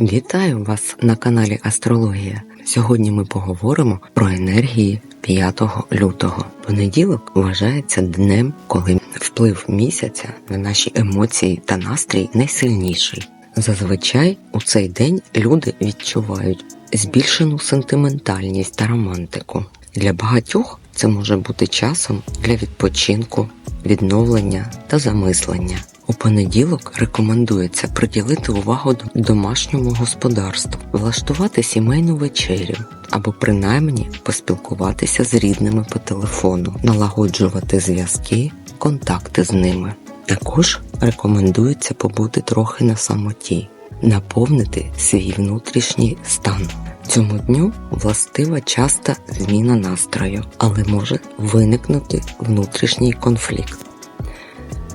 Вітаю вас на каналі Астрологія. Сьогодні ми поговоримо про енергії 5 лютого. Понеділок вважається днем, коли вплив місяця на наші емоції та настрій найсильніший. Зазвичай у цей день люди відчувають збільшену сентиментальність та романтику. Для багатьох це може бути часом для відпочинку, відновлення та замислення. У понеділок рекомендується приділити увагу домашньому господарству, влаштувати сімейну вечерю або принаймні поспілкуватися з рідними по телефону, налагоджувати зв'язки, контакти з ними. Також рекомендується побути трохи на самоті, наповнити свій внутрішній стан. Цьому дню властива часта зміна настрою, але може виникнути внутрішній конфлікт.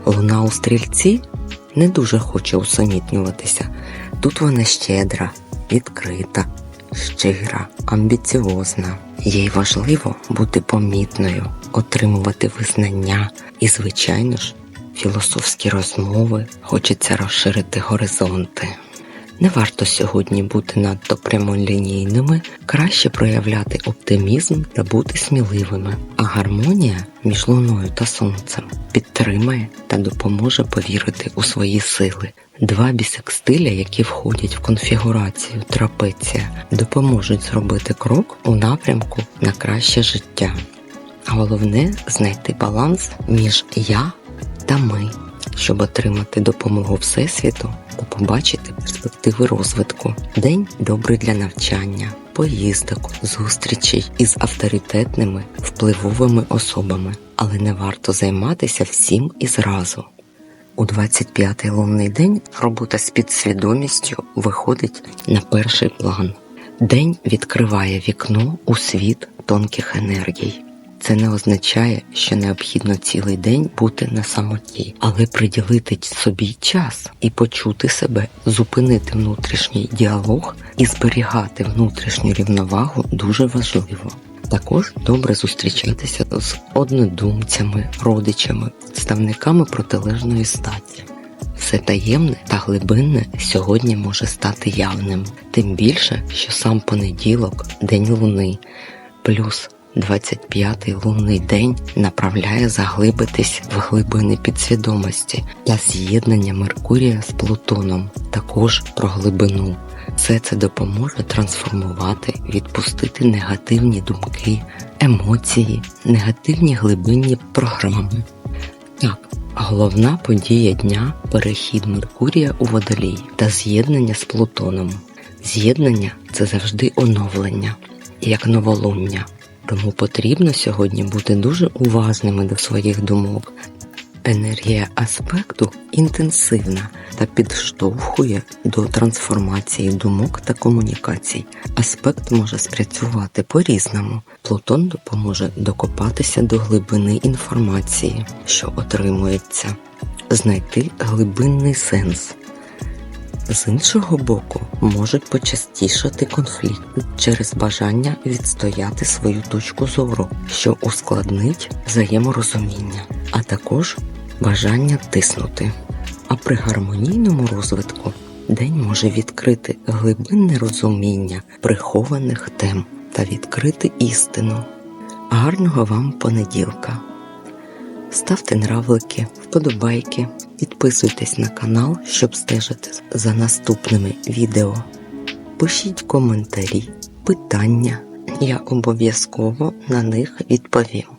Луна у стрільці не дуже хоче усамітнюватися. Тут вона щедра, відкрита, щира, амбіціозна. Їй важливо бути помітною, отримувати визнання і, звичайно ж, філософські розмови, хочеться розширити горизонти. Не варто сьогодні бути надто прямолінійними, краще проявляти оптимізм та бути сміливими. А гармонія між луною та сонцем підтримає та допоможе повірити у свої сили. Два бісекстиля, які входять в конфігурацію трапеція, допоможуть зробити крок у напрямку на краще життя. Головне знайти баланс між я та ми, щоб отримати допомогу Всесвіту та побачити перспективи розвитку. День добрий для навчання, поїздок, зустрічей із авторитетними впливовими особами, але не варто займатися всім і зразу. У 25-й лунний день робота з підсвідомістю виходить на перший план. День відкриває вікно у світ тонких енергій. Це не означає, що необхідно цілий день бути на самоті, але приділити собі час і почути себе, зупинити внутрішній діалог і зберігати внутрішню рівновагу дуже важливо. Також добре зустрічатися з однодумцями, родичами, представниками протилежної статі. Все таємне та глибинне сьогодні може стати явним, тим більше, що сам понеділок, день луни, плюс 25-й лунний день направляє заглибитись в глибини підсвідомості та з'єднання Меркурія з Плутоном, також про глибину. Все це допоможе трансформувати, відпустити негативні думки, емоції, негативні глибинні програми. Так, головна подія дня перехід Меркурія у водолій та з'єднання з Плутоном. З'єднання це завжди оновлення, як новолуння. Тому потрібно сьогодні бути дуже уважними до своїх думок. Енергія аспекту інтенсивна та підштовхує до трансформації думок та комунікацій. Аспект може спрацювати по-різному. Плутон допоможе докопатися до глибини інформації, що отримується, знайти глибинний сенс. З іншого боку, можуть почастішати конфлікти через бажання відстояти свою точку зору, що ускладнить взаєморозуміння, а також бажання тиснути. А при гармонійному розвитку день може відкрити глибинне розуміння прихованих тем та відкрити істину. Гарного вам понеділка! Ставте нравлики, вподобайки, підписуйтесь на канал, щоб стежити за наступними відео. Пишіть коментарі, питання, я обов'язково на них відповім.